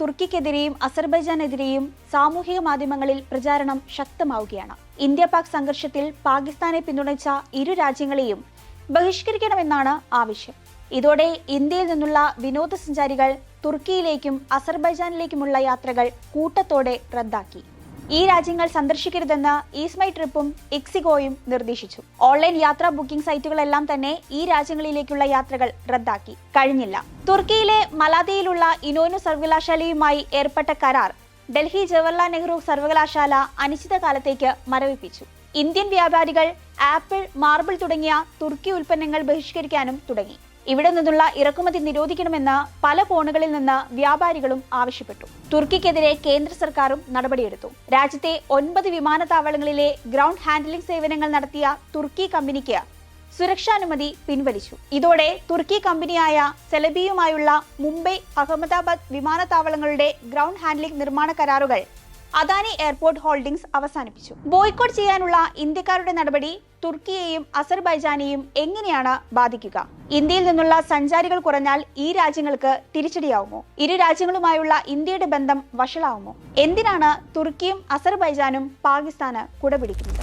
തുർക്കിക്കെതിരെയും അസർബൈജാനെതിരെയും സാമൂഹിക മാധ്യമങ്ങളിൽ പ്രചാരണം ശക്തമാവുകയാണ്. ഇന്ത്യ പാക് സംഘർഷത്തിൽ പാകിസ്ഥാനെ പിന്തുണച്ച ഇരു രാജ്യങ്ങളെയും ബഹിഷ്കരിക്കണമെന്നാണ് ആവശ്യം. ഇതോടെ ഇന്ത്യയിൽ നിന്നുള്ള വിനോദസഞ്ചാരികൾ തുർക്കിയിലേക്കും അസർബൈജാനിലേക്കുമുള്ള യാത്രകൾ കൂട്ടത്തോടെ റദ്ദാക്കി. ഈ രാജ്യങ്ങൾ സന്ദർശിക്കരുതെന്ന് ഈസ്മൈ ട്രിപ്പും എക്സിഗോയും നിർദ്ദേശിച്ചു. ഓൺലൈൻ യാത്രാ ബുക്കിംഗ് സൈറ്റുകളെല്ലാം തന്നെ ഈ രാജ്യങ്ങളിലേക്കുള്ള യാത്രകൾ റദ്ദാക്കി. കഴിഞ്ഞില്ല. തുർക്കിയിലെ മലാദയിലുള്ള ഇനോനു സർവകലാശാലയുമായി ഏർപ്പെട്ട കരാർ ഡൽഹി ജവഹർലാൽ നെഹ്റു സർവകലാശാല അനിശ്ചിതകാലത്തേക്ക് മരവിപ്പിച്ചു. ഇന്ത്യൻ വ്യാപാരികൾ ആപ്പിൾ മാർബിൾ തുടങ്ങിയ തുർക്കി ഉൽപ്പന്നങ്ങൾ ബഹിഷ്കരിക്കാനും തുടങ്ങി. ഇവിടെ നിന്നുള്ള ഇറക്കുമതി നിരോധിക്കണമെന്ന് പല കോണുകളിൽ നിന്ന് വ്യാപാരികളും ആവശ്യപ്പെട്ടു. തുർക്കിക്കെതിരെ കേന്ദ്ര സർക്കാരും നടപടിയെടുത്തു. രാജ്യത്തെ ഒൻപത് വിമാനത്താവളങ്ങളിലെ ഗ്രൗണ്ട് ഹാൻഡ്ലിംഗ് സേവനങ്ങൾ നടത്തിയ തുർക്കി കമ്പനിക്ക് സുരക്ഷാനുമതി പിൻവലിച്ചു. ഇതോടെ തുർക്കി കമ്പനിയായ സെലബിയുമായുള്ള മുംബൈ അഹമ്മദാബാദ് വിമാനത്താവളങ്ങളുടെ ഗ്രൗണ്ട് ഹാൻഡ്ലിംഗ് നിർമ്മാണ കരാറുകൾ അദാനി എയർപോർട്ട് ഹോൾഡിംഗ്സ് അവസാനിപ്പിച്ചു. ബോയ്ക്കോട്ട് ചെയ്യാനുള്ള ഇന്ത്യക്കാരുടെ നടപടി തുർക്കിയെയും അസർബൈജാനെയും എങ്ങനെയാണ് ബാധിക്കുക? ഇന്ത്യയിൽ നിന്നുള്ള സഞ്ചാരികൾ കുറഞ്ഞാൽ ഈ രാജ്യങ്ങൾക്ക് തിരിച്ചടിയാവുമോ? ഇരു രാജ്യങ്ങളുമായുള്ള ഇന്ത്യയുടെ ബന്ധം വഷളാവുമോ? എന്തിനാണ് തുർക്കിയും അസർബൈജാനും പാകിസ്ഥാന് കുടപിടിക്കുന്നത്?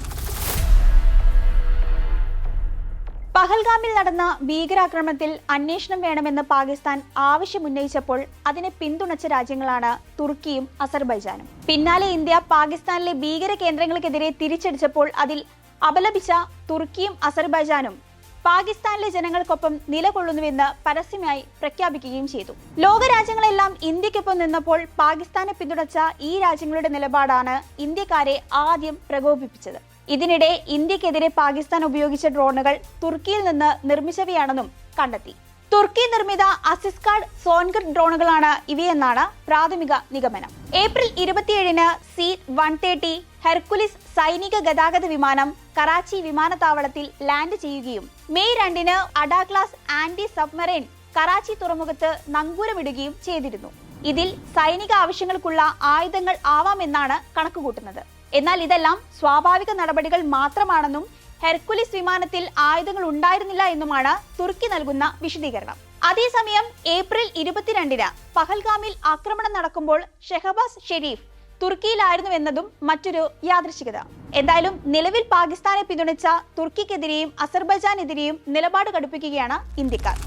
പഹൽഗാമിൽ നടന്ന ഭീകരാക്രമണത്തിൽ അന്വേഷണം വേണമെന്ന് പാകിസ്ഥാൻ ആവശ്യമുന്നയിച്ചപ്പോൾ അതിനെ പിന്തുണച്ച രാജ്യങ്ങളാണ് തുർക്കിയും അസർബൈജാനും. പിന്നാലെ ഇന്ത്യ പാകിസ്ഥാനിലെ ഭീകര കേന്ദ്രങ്ങൾക്കെതിരെ തിരിച്ചടിച്ചപ്പോൾ അതിൽ അപലപിച്ച തുർക്കിയും അസർബൈജാനും പാകിസ്ഥാനിലെ ജനങ്ങൾക്കൊപ്പം നിലകൊള്ളുന്നുവെന്ന് പരസ്യമായി പ്രഖ്യാപിക്കുകയും ചെയ്തു. ലോകരാജ്യങ്ങളെല്ലാം ഇന്ത്യക്കൊപ്പം നിന്നപ്പോൾ പാകിസ്ഥാനെ പിന്തുണച്ച ഈ രാജ്യങ്ങളുടെ നിലപാടാണ് ഇന്ത്യക്കാരെ ആദ്യം പ്രകോപിപ്പിച്ചത്. ഇതിനിടെ ഇന്ത്യക്കെതിരെ പാകിസ്ഥാൻ ഉപയോഗിച്ച ഡ്രോണുകൾ തുർക്കിയിൽ നിന്ന് നിർമ്മിച്ചവയാണെന്നും കണ്ടെത്തി. തുർക്കി നിർമ്മിത അസിസ്കാർഡ് സോൻഗർ ഡ്രോണുകളാണ് ഇവയെന്നാണ് പ്രാഥമിക നിഗമനം. ഏപ്രിൽ ഇരുപത്തിയേഴിന് സി വൺ തേർട്ടി ഹെർക്കുലിസ് സൈനിക ഗതാഗത വിമാനം കറാച്ചി വിമാനത്താവളത്തിൽ ലാൻഡ് ചെയ്യുകയും മെയ് രണ്ടിന് അഡാക്ലാസ് ആന്റി സബ്മറൈൻ കറാച്ചി തുറമുഖത്ത് നങ്കൂരമിടുകയും ചെയ്തിരുന്നു. ഇതിൽ സൈനിക ആവശ്യങ്ങൾക്കുള്ള ആയുധങ്ങൾ ആവാമെന്നാണ് കണക്കുകൂട്ടുന്നത്. എന്നാൽ ഇതെല്ലാം സ്വാഭാവിക നടപടികൾ മാത്രമാണെന്നും ഹെർക്കുലിസ് വിമാനത്തിൽ ആയുധങ്ങൾ ഉണ്ടായിരുന്നില്ല എന്നുമാണ് തുർക്കി നൽകുന്ന വിശദീകരണം. അതേസമയം ഏപ്രിൽ ഇരുപത്തിരണ്ടിന് പഹൽഗാമിൽ ആക്രമണം നടക്കുമ്പോൾ ഷെഹബാസ് ഷെരീഫ് തുർക്കിയിലായിരുന്നു എന്നതും മറ്റൊരു യാദൃശികത എന്തായാലും നിലവിൽ പാകിസ്ഥാനെ പിന്തുണച്ച തുർക്കിക്കെതിരെയും അസർബൈജാനെതിരെയും നിലപാട് കടുപ്പിക്കുകയാണ് ഇന്ത്യക്കാർ.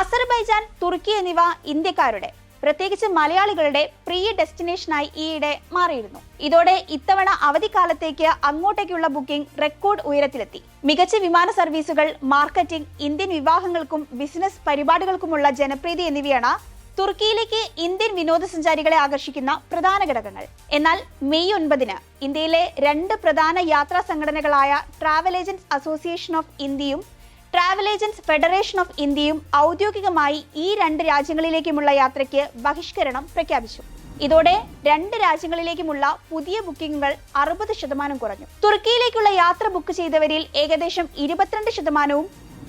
അസർബൈജാൻ തുർക്കി എന്നിവ ഇന്ത്യക്കാരുടെ പ്രത്യേകിച്ച് മലയാളികളുടെ പ്രിയ ഡെസ്റ്റിനേഷനായി ഈയിടെ മാറിയിരുന്നു. ഇതോടെ ഇത്തവണ അവധിക്കാലത്തേക്ക് അങ്ങോട്ടേക്കുള്ള ബുക്കിംഗ് റെക്കോർഡ് ഉയരത്തിലെത്തി. മികച്ച വിമാന സർവീസുകൾ മാർക്കറ്റിംഗ് ഇന്ത്യൻ വിവാഹങ്ങൾക്കും ബിസിനസ് പരിപാടികൾക്കുമുള്ള ജനപ്രീതി എന്നിവയാണ് തുർക്കിയിലേക്ക് ഇന്ത്യൻ വിനോദസഞ്ചാരികളെ ആകർഷിക്കുന്ന പ്രധാന ഘടകങ്ങൾ. എന്നാൽ മെയ് ഒൻപതിന് ഇന്ത്യയിലെ രണ്ട് പ്രധാന യാത്രാ സംഘടനകളായ ട്രാവൽ ഏജന്റ്സ് അസോസിയേഷൻ ഓഫ് ഇന്ത്യയും ട്രാവൽ ഏജൻസ് ഫെഡറേഷൻ ഓഫ് ഇന്ത്യയും ഔദ്യോഗികമായി ഈ രണ്ട് രാജ്യങ്ങളിലേക്കുമുള്ള യാത്രയ്ക്ക് ബഹിഷ്കരണം പ്രഖ്യാപിച്ചു. ഇതോടെ രണ്ട് രാജ്യങ്ങളിലേക്കുമുള്ള പുതിയ ബുക്കിംഗുകൾ അറുപത് ശതമാനം കുറഞ്ഞു. തുർക്കിയിലേക്കുള്ള യാത്ര ബുക്ക് ചെയ്തവരിൽ ഏകദേശം ഇരുപത്തിരണ്ട് ശതമാനവും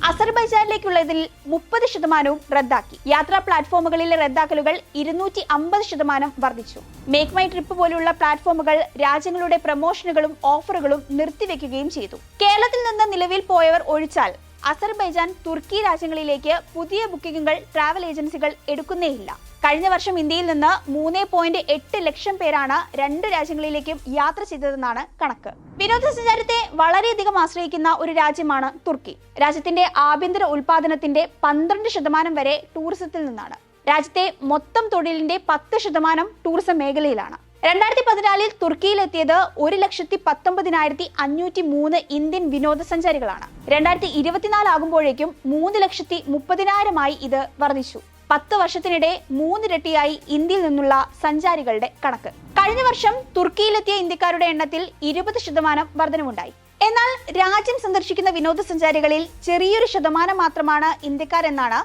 അസർബൈജാനിലേക്കുള്ളതിൽ മുപ്പത് ശതമാനവും റദ്ദാക്കി. യാത്രാ പ്ലാറ്റ്ഫോമുകളിലെ റദ്ദാക്കലുകൾ ഇരുന്നൂറ്റി അമ്പത് ശതമാനം വർദ്ധിച്ചു. മേക്ക് മൈ ട്രിപ്പ് പോലുള്ള പ്ലാറ്റ്ഫോമുകൾ രാജ്യങ്ങളുടെ പ്രമോഷനുകളും ഓഫറുകളും നിർത്തിവെക്കുകയും ചെയ്തു. കേരളത്തിൽ നിന്ന് നിലവിൽ പോയവർ ഒഴിച്ചാൽ അസർബൈജാൻ തുർക്കി രാജ്യങ്ങളിലേക്ക് പുതിയ ബുക്കിംഗുകൾ ട്രാവൽ ഏജൻസികൾ എടുക്കുന്നേയില്ല. കഴിഞ്ഞ വർഷം ഇന്ത്യയിൽ നിന്ന് മൂന്ന് പോയിന്റ് എട്ട് ലക്ഷം പേരാണ് രണ്ട് രാജ്യങ്ങളിലേക്കും യാത്ര ചെയ്തതെന്നാണ് കണക്ക്. വിനോദസഞ്ചാരത്തെ വളരെയധികം ആശ്രയിക്കുന്ന ഒരു രാജ്യമാണ് തുർക്കി. രാജ്യത്തിന്റെ ആഭ്യന്തര ഉൽപാദനത്തിന്റെ പന്ത്രണ്ട് ശതമാനം വരെ ടൂറിസത്തിൽ നിന്നാണ്. രാജ്യത്തെ മൊത്തം തൊഴിലിന്റെ പത്ത് ശതമാനം ടൂറിസം മേഖലയിലാണ്. രണ്ടായിരത്തി പതിനാലിൽ തുർക്കിയിലെത്തിയത് ഒരു ലക്ഷത്തി പത്തൊമ്പതിനായിരത്തി അഞ്ഞൂറ്റി മൂന്ന് ഇന്ത്യൻ വിനോദസഞ്ചാരികളാണ്. രണ്ടായിരത്തി ഇരുപത്തിനാല് ആകുമ്പോഴേക്കും മൂന്ന് ലക്ഷത്തി മുപ്പതിനായിരമായി ഇത് വർദ്ധിച്ചു. പത്ത് വർഷത്തിനിടെ മൂന്നിരട്ടിയായി ഇന്ത്യയിൽ നിന്നുള്ള സഞ്ചാരികളുടെ കണക്ക്. കഴിഞ്ഞ വർഷം തുർക്കിയിലെത്തിയ ഇന്ത്യക്കാരുടെ എണ്ണത്തിൽ ഇരുപത് ശതമാനം വർധനവുണ്ടായി. എന്നാൽ രാജ്യം സന്ദർശിക്കുന്ന വിനോദസഞ്ചാരികളിൽ ചെറിയൊരു ശതമാനം മാത്രമാണ് ഇന്ത്യക്കാരെന്നാണ്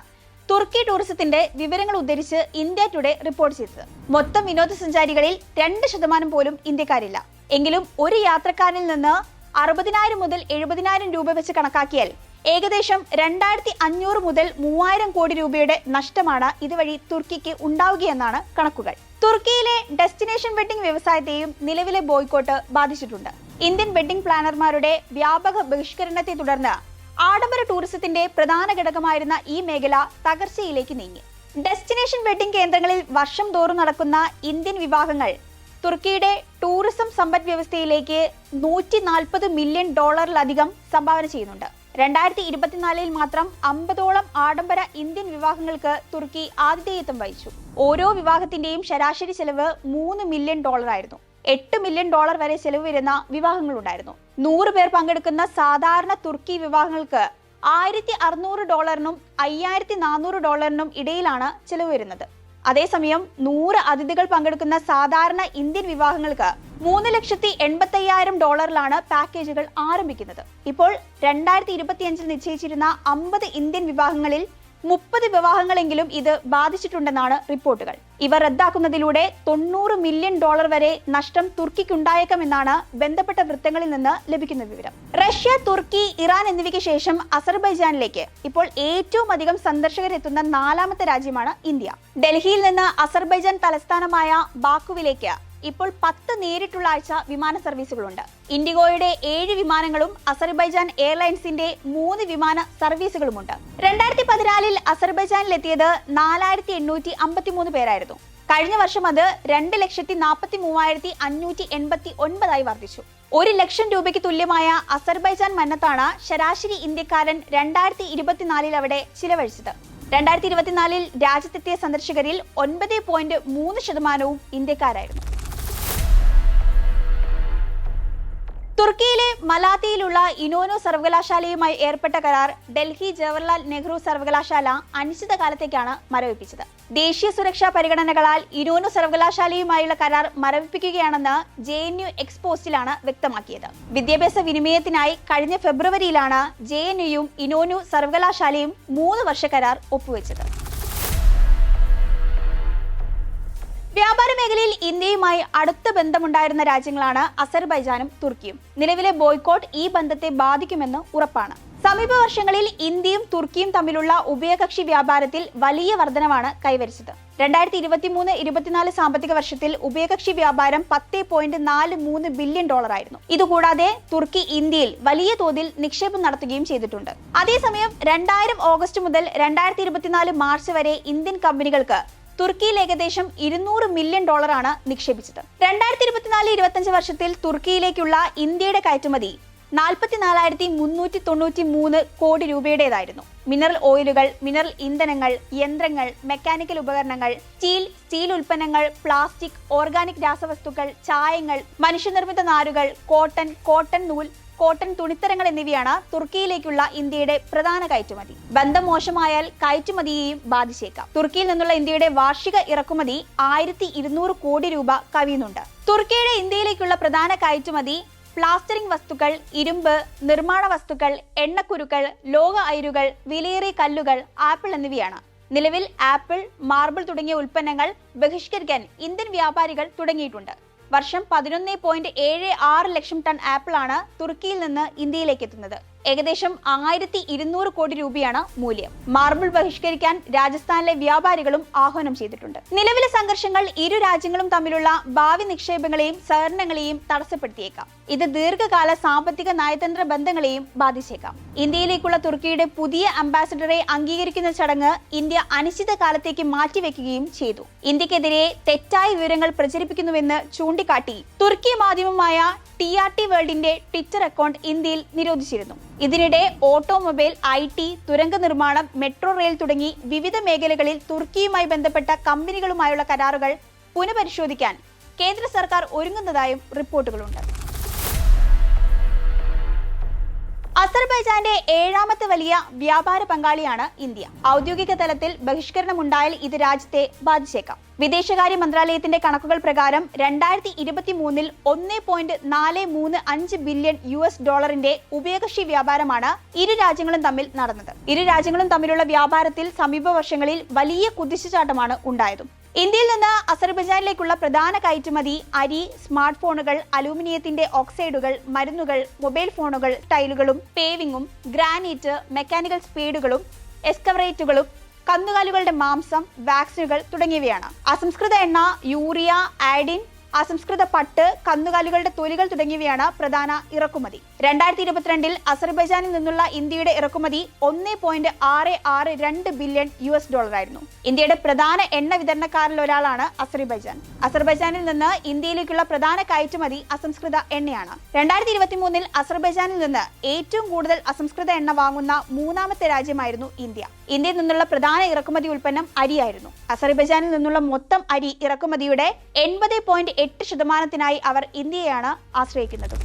തുർക്കി ടൂറിസത്തിന്റെ വിവരങ്ങൾ ഉദ്ധരിച്ച് ഇന്ത്യ ടുഡേ റിപ്പോർട്ട് ചെയ്തത്. മൊത്തം വിനോദസഞ്ചാരികളിൽ രണ്ട് ശതമാനം പോലും ഇന്ത്യക്കാരില്ല. എങ്കിലും ഒരു യാത്രക്കാരിൽ നിന്ന് അറുപതിനായിരം മുതൽ എഴുപതിനായിരം രൂപ വെച്ച് കണക്കാക്കിയാൽ ഏകദേശം രണ്ടായിരത്തി അഞ്ഞൂറ് മുതൽ മൂവായിരം കോടി രൂപയുടെ നഷ്ടമാണ് ഇതുവഴി തുർക്കിക്ക് ഉണ്ടാവുകയെന്നാണ് കണക്കുകൾ. തുർക്കിയിലെ ഡെസ്റ്റിനേഷൻ വെഡിംഗ് വ്യവസായത്തെയും നിലവിലെ ബോയ്ക്കോട്ട് ബാധിച്ചിട്ടുണ്ട്. ഇന്ത്യൻ വെഡിംഗ് പ്ലാനർമാരുടെ വ്യാപക ബഹിഷ്കരണത്തെ തുടർന്ന് ആഡംബര ടൂറിസത്തിന്റെ പ്രധാന ഘടകമായിരുന്ന ഈ മേഖല തകർച്ചയിലേക്ക് നീങ്ങി. ഡെസ്റ്റിനേഷൻ വെഡിംഗ് കേന്ദ്രങ്ങളിൽ വർഷം തോറും നടക്കുന്ന ഇന്ത്യൻ വിവാഹങ്ങൾ തുർക്കിയുടെ ടൂറിസം സമ്പദ് വ്യവസ്ഥയിലേക്ക് നൂറ്റി നാൽപ്പത് മില്യൺ ഡോളറിലധികം സംഭാവന ചെയ്യുന്നുണ്ട്. രണ്ടായിരത്തി ഇരുപത്തിനാലിൽ മാത്രം അമ്പതോളം ആഡംബര ഇന്ത്യൻ വിവാഹങ്ങൾക്ക് തുർക്കി ആതിഥേയത്വം വഹിച്ചു. ഓരോ വിവാഹത്തിന്റെയും ശരാശരി ചെലവ് മൂന്ന് മില്യൺ ഡോളർ ആയിരുന്നു എട്ട് മില്യൺ ഡോളർ വരെ ചെലവ് വരുന്ന വിവാഹങ്ങളുണ്ടായിരുന്നു. നൂറ് പേർ പങ്കെടുക്കുന്ന സാധാരണ തുർക്കി വിവാഹങ്ങൾക്ക് ആയിരത്തി അറുന്നൂറ് ഡോളറിനും അയ്യായിരത്തി നാനൂറ് ഡോളറിനും ഇടയിലാണ് ചെലവ് വരുന്നത്. അതേസമയം നൂറ് അതിഥികൾ പങ്കെടുക്കുന്ന സാധാരണ ഇന്ത്യൻ വിവാഹങ്ങൾക്ക് മൂന്ന് ലക്ഷത്തി എൺപത്തി അയ്യായിരം ഡോളറിലാണ് പാക്കേജുകൾ ആരംഭിക്കുന്നത്. ഇപ്പോൾ രണ്ടായിരത്തി ഇരുപത്തിയഞ്ചിൽ നിശ്ചയിച്ചിരുന്ന അമ്പത് ഇന്ത്യൻ വിവാഹങ്ങളിൽ മുപ്പത് വിവാഹങ്ങളെങ്കിലും ഇത് ബാധിച്ചിട്ടുണ്ടെന്നാണ് റിപ്പോർട്ടുകൾ. ഇവ റദ്ദാക്കുന്നതിലൂടെ തൊണ്ണൂറ് മില്യൺ ഡോളർ വരെ നഷ്ടം തുർക്കിക്കുണ്ടായേക്കാമെന്നാണ് ബന്ധപ്പെട്ട വൃത്തങ്ങളിൽ നിന്ന് ലഭിക്കുന്ന വിവരം. റഷ്യ തുർക്കി ഇറാൻ എന്നിവയ്ക്ക് ശേഷം അസർബൈജാനിലേക്ക് ഇപ്പോൾ ഏറ്റവും അധികം സന്ദർശകരെത്തുന്ന നാലാമത്തെ രാജ്യമാണ് ഇന്ത്യ. ഡൽഹിയിൽ നിന്ന് അസർബൈജാൻ തലസ്ഥാനമായ ബാക്കുവിലേക്ക് ഇപ്പോൾ പത്ത് നേരിട്ടുള്ള ആഴ്ച വിമാന സർവീസുകളുണ്ട്. ഇൻഡിഗോയുടെ ഏഴ് വിമാനങ്ങളും അസർബൈജാൻ എയർലൈൻസിന്റെ മൂന്ന് വിമാന സർവീസുകളുമുണ്ട്. രണ്ടായിരത്തി പതിനാലിൽ അസർബൈജാനിലെത്തിയത് നാലായിരത്തി എണ്ണൂറ്റി അമ്പത്തിമൂന്ന് പേരായിരുന്നു. കഴിഞ്ഞ വർഷം അത് രണ്ട് ലക്ഷത്തി നാൽപ്പത്തി മൂവായിരത്തി അഞ്ഞൂറ്റി എൺപത്തി ഒൻപതായി വർദ്ധിച്ചു. ഒരു ലക്ഷം രൂപയ്ക്ക് തുല്യമായ അസർബൈജാൻ മന്നത്താണ് ശരാശരി ഇന്ത്യക്കാരൻ രണ്ടായിരത്തി ഇരുപത്തിനാലിൽ അവിടെ ചിലവഴിച്ചത്. രണ്ടായിരത്തി ഇരുപത്തിനാലിൽ രാജ്യത്തെത്തിയ സന്ദർശകരിൽ ഒൻപത് പോയിന്റ് മൂന്ന് ശതമാനവും ഇന്ത്യക്കാരായിരുന്നു. തുർക്കിയിലെ മലാത്തിയിലുള്ള ഇനോനോ സർവകലാശാലയുമായി ഏർപ്പെട്ട കരാർ ഡൽഹി ജവഹർലാൽ നെഹ്റു സർവകലാശാല അനിശ്ചിതകാലത്തേക്കാണ് മരവിപ്പിച്ചത്. ദേശീയ സുരക്ഷാ പരിഗണനകളാൽ ഇനോനോ സർവകലാശാലയുമായുള്ള കരാർ മരവിപ്പിക്കുകയാണെന്ന് ജെ എൻ യു എക്സ്പോസ്റ്റിലാണ് വ്യക്തമാക്കിയത്. വിദ്യാഭ്യാസ വിനിമയത്തിനായി കഴിഞ്ഞ ഫെബ്രുവരിയിലാണ് ജെ എൻ യുയും ഇനോനു സർവകലാശാലയും മൂന്ന് വർഷ കരാർ ഒപ്പുവെച്ചത്. വ്യാപാര മേഖലയിൽ ഇന്ത്യയുമായി അടുത്ത ബന്ധമുണ്ടായിരുന്ന രാജ്യങ്ങളാണ് അസർബൈജാനും തുർക്കിയും. നിലവിലെ ബോയ്ക്കോട്ട് ഈ ബന്ധത്തെ ബാധിക്കുമെന്ന് ഉറപ്പാണ്. സമീപ വർഷങ്ങളിൽ ഇന്ത്യയും തുർക്കിയും തമ്മിലുള്ള ഉഭയകക്ഷി വ്യാപാരത്തിൽ വലിയ വർധനവാണ് കൈവരിച്ചത്. രണ്ടായിരത്തി ഇരുപത്തി മൂന്ന് ഇരുപത്തിനാല് സാമ്പത്തിക വർഷത്തിൽ ഉഭയകക്ഷി വ്യാപാരം പത്ത് പോയിന്റ് നാല് മൂന്ന് ബില്യൺ ഡോളർ ആയിരുന്നു ഇതുകൂടാതെ തുർക്കി ഇന്ത്യയിൽ വലിയ തോതിൽ നിക്ഷേപം നടത്തുകയും ചെയ്തിട്ടുണ്ട്. അതേസമയം രണ്ടായിരം ഓഗസ്റ്റ് മുതൽ രണ്ടായിരത്തി ഇരുപത്തിനാല് മാർച്ച് വരെ ഇന്ത്യൻ കമ്പനികൾക്ക് തുർക്കിയിൽ ഏകദേശം ഇരുന്നൂറ് മില്യൺ ഡോളറാണ് നിക്ഷേപിച്ചത്. രണ്ടായിരത്തി ഇരുപത്തിനാല് ഇരുപത്തഞ്ച് വർഷത്തിൽ തുർക്കിയിലേക്കുള്ള ഇന്ത്യയുടെ കയറ്റുമതി നാൽപ്പത്തിനാലായിരത്തി മുന്നൂറ്റി തൊണ്ണൂറ്റി മൂന്ന് കോടി രൂപയുടേതായിരുന്നു. മിനറൽ ഓയിലുകൾ മിനറൽ ഇന്ധനങ്ങൾ യന്ത്രങ്ങൾ മെക്കാനിക്കൽ ഉപകരണങ്ങൾ സ്റ്റീൽ സ്റ്റീൽ ഉൽപ്പന്നങ്ങൾ പ്ലാസ്റ്റിക് ഓർഗാനിക് രാസവസ്തുക്കൾ ചായങ്ങൾ മനുഷ്യനിർമ്മിത നാരുകൾ കോട്ടൺ കോട്ടൺ നൂൽ കോട്ടൺ തുണിത്തരങ്ങൾ എന്നിവയാണ് തുർക്കിയിലേക്കുള്ള ഇന്ത്യയുടെ പ്രധാന കയറ്റുമതി. ബന്ധം മോശമായാൽ കയറ്റുമതിയെയും ബാധിച്ചേക്കാം. തുർക്കിയിൽ നിന്നുള്ള ഇന്ത്യയുടെ വാർഷിക ഇറക്കുമതി ആയിരത്തി കോടി രൂപ കവിയുന്നുണ്ട്. തുർക്കിയുടെ ഇന്ത്യയിലേക്കുള്ള പ്രധാന കയറ്റുമതി പ്ലാസ്റ്ററിംഗ് വസ്തുക്കൾ ഇരുമ്പ് നിർമ്മാണ വസ്തുക്കൾ എണ്ണക്കുരുക്കൾ ലോക അയിരുകൾ വിലയേറിയ കല്ലുകൾ ആപ്പിൾ എന്നിവയാണ്. നിലവിൽ ആപ്പിൾ മാർബിൾ തുടങ്ങിയ ഉൽപ്പന്നങ്ങൾ ബഹിഷ്കരിക്കാൻ ഇന്ത്യൻ വ്യാപാരികൾ തുടങ്ങിയിട്ടുണ്ട്. വർഷം പതിനൊന്ന് പോയിന്റ് ഏഴ് ആറ് ലക്ഷം ടൺ ആപ്പിളാണ് തുർക്കിയിൽ നിന്ന് ഇന്ത്യയിലേക്ക് എത്തുന്നത്. ഏകദേശം ആയിരത്തി ഇരുന്നൂറ് കോടി രൂപയാണ് മൂല്യം. മാർബിൾ ബഹിഷ്കരിക്കാൻ രാജസ്ഥാനിലെ വ്യാപാരികളും ആഹ്വാനം ചെയ്തിട്ടുണ്ട്. നിലവിലെ സംഘർഷങ്ങൾ ഇരു രാജ്യങ്ങളും തമ്മിലുള്ള ഭാവി നിക്ഷേപങ്ങളെയും സഹകരണങ്ങളെയും തടസ്സപ്പെടുത്തിയേക്കാം. ഇത് ദീർഘകാല സാമ്പത്തിക നയതന്ത്ര ബന്ധങ്ങളെയും ബാധിച്ചേക്കാം. ഇന്ത്യയിലേക്കുള്ള തുർക്കിയുടെ പുതിയ അംബാസിഡറെ അംഗീകരിക്കുന്ന ചടങ്ങ് ഇന്ത്യ അനിശ്ചിത കാലത്തേക്ക് മാറ്റിവെക്കുകയും ചെയ്തു. ഇന്ത്യക്കെതിരെ തെറ്റായ വിവരങ്ങൾ പ്രചരിപ്പിക്കുന്നുവെന്ന് ചൂണ്ടിക്കാട്ടി തുർക്കി മാധ്യമമായ ടി ആർ ടി വേൾഡിന്റെ ട്വിറ്റർ അക്കൗണ്ട് ഇന്ത്യയിൽ നിരോധിച്ചിരുന്നു. ഇതിനിടെ ഓട്ടോമൊബൈൽ ഐ ടി തുരങ്ക നിർമ്മാണം മെട്രോ റെയിൽ തുടങ്ങി വിവിധ മേഖലകളിൽ തുർക്കിയുമായി ബന്ധപ്പെട്ട കമ്പനികളുമായുള്ള കരാറുകൾ പുനഃപരിശോധിക്കാൻ കേന്ദ്ര സർക്കാർ ഒരുങ്ങുന്നതായും റിപ്പോർട്ടുകളുണ്ട്. അസർബൈജാന്റെ ഏഴാമത്തെ വലിയ വ്യാപാര പങ്കാളിയാണ് ഇന്ത്യ. ഔദ്യോഗിക തലത്തിൽ ബഹിഷ്കരണം ഉണ്ടായാൽ ഇത് രാജ്യത്തെ ബാധിച്ചേക്കാം. വിദേശകാര്യ മന്ത്രാലയത്തിന്റെ കണക്കുകൾ പ്രകാരം രണ്ടായിരത്തി ഇരുപത്തി മൂന്നിൽ ഒന്ന് പോയിന്റ് നാല് മൂന്ന് അഞ്ച് ബില്യൺ യു എസ് ഡോളറിന്റെ ഉഭയകക്ഷി വ്യാപാരമാണ് ഇരു രാജ്യങ്ങളും തമ്മിൽ നടന്നത്. ഇരു രാജ്യങ്ങളും തമ്മിലുള്ള വ്യാപാരത്തിൽ സമീപ വർഷങ്ങളിൽ വലിയ കുതിച്ചുചാട്ടമാണ് ഉണ്ടായതും. ഇന്ത്യയിൽ നിന്ന് അസർബൈജാനിലേക്കുള്ള പ്രധാന കയറ്റുമതി അരി സ്മാർട്ട് ഫോണുകൾ അലൂമിനിയത്തിന്റെ ഓക്സൈഡുകൾ മരുന്നുകൾ മൊബൈൽ ഫോണുകൾ ടൈലുകളും പേവിങ്ങും ഗ്രാനൈറ്റ് മെക്കാനിക്കൽ സ്പീഡുകളും എസ്കവറേറ്റുകളും കന്നുകാലികളുടെ മാംസം വാക്സിനുകൾ തുടങ്ങിയവയാണ്. അസംസ്കൃത എണ്ണ യൂറിയ ആഡിൻ അസംസ്കൃത പട്ട് കന്നുകാലികളുടെ തൊലികൾ തുടങ്ങിയവയാണ് പ്രധാന ഇറക്കുമതി. രണ്ടായിരത്തി ഇരുപത്തിരണ്ടിൽ അസർബൈജാനിൽ നിന്നുള്ള ഇന്ത്യയുടെ ഇറക്കുമതി ഒന്ന് പോയിന്റ് ആറ് ആറ് രണ്ട് ബില്യൺ യു എസ് ഡോളർ ആയിരുന്നു ഇന്ത്യയുടെ പ്രധാന എണ്ണ വിതരണക്കാരിൽ ഒരാളാണ് അസർബൈജാൻ. അസർബൈജാനിൽ നിന്ന് ഇന്ത്യയിലേക്കുള്ള പ്രധാന കയറ്റുമതി അസംസ്കൃത എണ്ണയാണ്. രണ്ടായിരത്തി ഇരുപത്തി മൂന്നിൽ അസർബൈജാനിൽ നിന്ന് ഏറ്റവും കൂടുതൽ അസംസ്കൃത എണ്ണ വാങ്ങുന്ന മൂന്നാമത്തെ രാജ്യമായിരുന്നു ഇന്ത്യ. ഇന്ത്യയിൽ നിന്നുള്ള പ്രധാന ഇറക്കുമതി ഉൽപ്പന്നം അരിയായിരുന്നു. അസർബൈജാനിൽ നിന്നുള്ള മൊത്തം അരി ഇറക്കുമതിയുടെ എൺപത് പോയിന്റ് എട്ട് ശതമാനത്തിനായി അവർ ഇന്ത്യയെയാണ് ആശ്രയിക്കുന്നത്.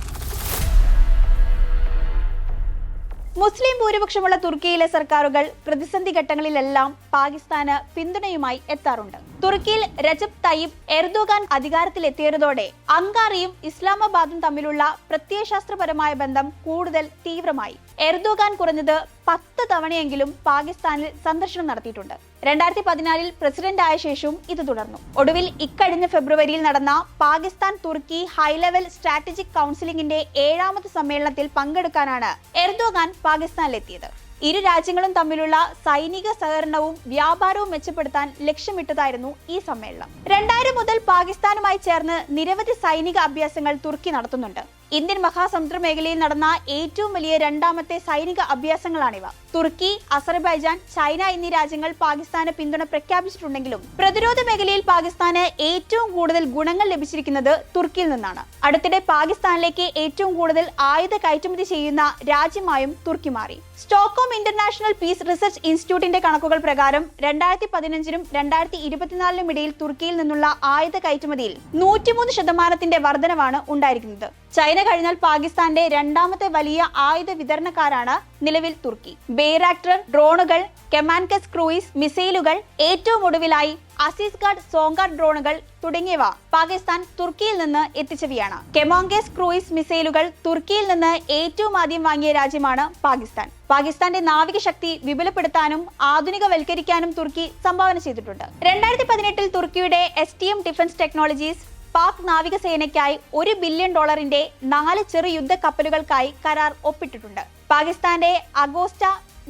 മുസ്ലിം ഭൂരിപക്ഷമുള്ള തുർക്കിയിലെ സർക്കാരുകൾ പ്രതിസന്ധി ഘട്ടങ്ങളിലെല്ലാം പാകിസ്ഥാന് പിന്തുണയുമായി എത്താറുണ്ട്. തുർക്കിയിൽ രജബ് തയ്യിബ് എർദോഗാൻ അധികാരത്തിലെത്തിയതോടെ അങ്കാറയും ഇസ്ലാമാബാദും തമ്മിലുള്ള പ്രത്യയശാസ്ത്രപരമായ ബന്ധം കൂടുതൽ തീവ്രമായി. എർദോഗാൻ കുറഞ്ഞത് പത്ത് തവണയെങ്കിലും പാകിസ്ഥാനിൽ സന്ദർശനം നടത്തിയിട്ടുണ്ട്. രണ്ടായിരത്തി പതിനാലിൽ പ്രസിഡന്റ് ആയ ശേഷവും ഇത് തുടർന്നു. ഒടുവിൽ ഇക്കഴിഞ്ഞ ഫെബ്രുവരിയിൽ നടന്ന പാകിസ്ഥാൻ തുർക്കി ഹൈലെവൽ സ്ട്രാറ്റജിക് കൗൺസിലിംഗിന്റെ ഏഴാമത് സമ്മേളനത്തിൽ പങ്കെടുക്കാനാണ് എർദോഗാൻ പാകിസ്ഥാനിലെത്തിയത്. ഇരു രാജ്യങ്ങളും തമ്മിലുള്ള സൈനിക സഹകരണവും വ്യാപാരവും മെച്ചപ്പെടുത്താൻ ലക്ഷ്യമിട്ടതായിരുന്നു ഈ സമ്മേളനം. രണ്ടായിരം മുതൽ പാകിസ്ഥാനുമായി ചേർന്ന് നിരവധി സൈനിക അഭ്യാസങ്ങൾ തുർക്കി നടത്തുന്നുണ്ട്. ഇന്ത്യൻ മഹാസമുദ്ര മേഖലയിൽ നടന്ന ഏറ്റവും വലിയ രണ്ടാമത്തെ സൈനിക അഭ്യാസങ്ങളാണിവ. തുർക്കി അസർബൈജാൻ ചൈന എന്നീ രാജ്യങ്ങൾ പാകിസ്ഥാന് പിന്തുണ പ്രഖ്യാപിച്ചിട്ടുണ്ടെങ്കിലും പ്രതിരോധ മേഖലയിൽ പാകിസ്ഥാന് ഏറ്റവും കൂടുതൽ ഗുണങ്ങൾ ലഭിച്ചിരിക്കുന്നത് തുർക്കിയിൽ നിന്നാണ്. അടുത്തിടെ പാകിസ്ഥാനിലേക്ക് ഏറ്റവും കൂടുതൽ ആയുധ കയറ്റുമതി ചെയ്യുന്ന രാജ്യമായും തുർക്കി മാറി. സ്റ്റോക്കോം ഇന്റർനാഷണൽ പീസ് റിസർച്ച് ഇൻസ്റ്റിറ്റ്യൂട്ടിന്റെ കണക്കുകൾ പ്രകാരം രണ്ടായിരത്തി പതിനഞ്ചിനും രണ്ടായിരത്തി ഇരുപത്തിനാലിനും ഇടയിൽ തുർക്കിയിൽ നിന്നുള്ള ആയുധ കയറ്റുമതിയിൽ നൂറ്റിമൂന്ന് ശതമാനത്തിന്റെ വർധനവാണ് ഉണ്ടായിരിക്കുന്നത്. ചൈന കഴിഞ്ഞാൽ പാകിസ്ഥാന്റെ രണ്ടാമത്തെ വലിയ ആയുധ വിതരണക്കാരാണ് നിലവിൽ തുർക്കി. ബേരാക്ടർ ഡ്രോണുകൾ കെമാൻകസ് ക്രൂയിസ് മിസൈലുകൾ ഏറ്റവും ഒടുവിലായി അസീസ്ഗാഡ് സോങ്കാർ ഡ്രോണുകൾ തുടങ്ങിയവ പാകിസ്ഥാൻ തുർക്കിയിൽ നിന്ന് എത്തിച്ചവയാണ്. കെമോങ്കേസ് ക്രൂയിസ് മിസൈലുകൾ തുർക്കിയിൽ നിന്ന് ഏറ്റവും ആദ്യം വാങ്ങിയ രാജ്യമാണ് പാകിസ്ഥാൻ. പാകിസ്ഥാന്റെ നാവിക ശക്തി വിപുലപ്പെടുത്താനും ആധുനികവൽക്കരിക്കാനും തുർക്കി സംഭാവന ചെയ്തിട്ടുണ്ട്. രണ്ടായിരത്തി പതിനെട്ടിൽ തുർക്കിയുടെ S T M defence technologies Pak നാവികസേനയ്ക്കായി ഒരു ബില്യൺ ഡോളറിന്റെ നാല് ചെറു യുദ്ധ കപ്പലുകൾക്കായി കരാർ ഒപ്പിട്ടിട്ടുണ്ട്. പാകിസ്ഥാന്റെ അഗോസ്റ്റ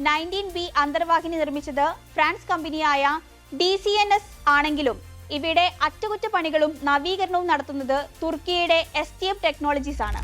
നയന്റീൻ ബി അന്തർവാഹിനി നിർമ്മിച്ചത് ഫ്രാൻസ് കമ്പനിയായ ഡി സി എൻ എസ് ആണെങ്കിലും ഇവയുടെ അറ്റകുറ്റപ്പണികളും നവീകരണവും നടത്തുന്നത് തുർക്കിയുടെ എസ് ടി എഫ് ടെക്നോളജീസ് ആണ്.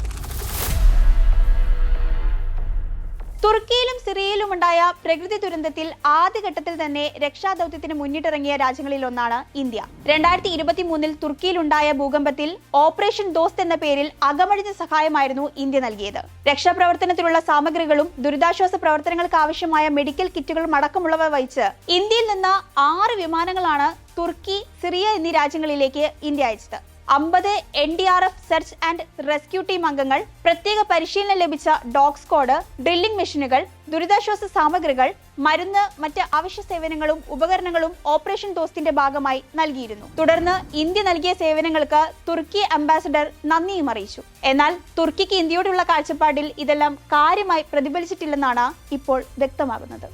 തുർക്കിയിലും സിറിയയിലും ഉണ്ടായ പ്രകൃതി ദുരന്തത്തിൽ ആദ്യഘട്ടത്തിൽ തന്നെ രക്ഷാദൌത്യത്തിന് മുന്നിട്ടിറങ്ങിയ രാജ്യങ്ങളിൽ ഒന്നാണ് ഇന്ത്യ. രണ്ടായിരത്തി ഇരുപത്തി മൂന്നിൽ തുർക്കിയിലുണ്ടായ ഭൂകമ്പത്തിൽ ഓപ്പറേഷൻ ദോസ്ത് എന്ന പേരിൽ അകമഴിഞ്ഞ സഹായമായിരുന്നു ഇന്ത്യ നൽകിയത്. രക്ഷാപ്രവർത്തനത്തിലുള്ള സാമഗ്രികളും ദുരിതാശ്വാസ പ്രവർത്തനങ്ങൾക്ക് ആവശ്യമായ മെഡിക്കൽ കിറ്റുകളും അടക്കമുള്ളവ വഹിച്ച് ഇന്ത്യയിൽ നിന്ന് ആറ് വിമാനങ്ങളാണ് തുർക്കി സിറിയ എന്നീ രാജ്യങ്ങളിലേക്ക് ഇന്ത്യ അയച്ചത്. അമ്പത് N D R F search and rescue team അംഗങ്ങൾ പ്രത്യേക പരിശീലനം ലഭിച്ച ഡോഗ് സ്ക്വാഡ് ഡ്രില്ലിംഗ് മെഷീനുകൾ ദുരിതാശ്വാസ സാമഗ്രികൾ മരുന്ന് മറ്റ് അവശ്യ സേവനങ്ങളും ഉപകരണങ്ങളും ഓപ്പറേഷൻ ദോസ്തിന്റെ ഭാഗമായി നൽകിയിരുന്നു. തുടർന്ന് ഇന്ത്യ നൽകിയ സേവനങ്ങൾക്ക് തുർക്കി അംബാസഡർ നന്ദിയും അറിയിച്ചു. എന്നാൽ തുർക്കിക്ക് ഇന്ത്യയോടുള്ള കാഴ്ചപ്പാടിൽ ഇതെല്ലാം കാര്യമായി പ്രതിഫലിച്ചിട്ടില്ലെന്നാണ് ഇപ്പോൾ വ്യക്തമാകുന്നത്.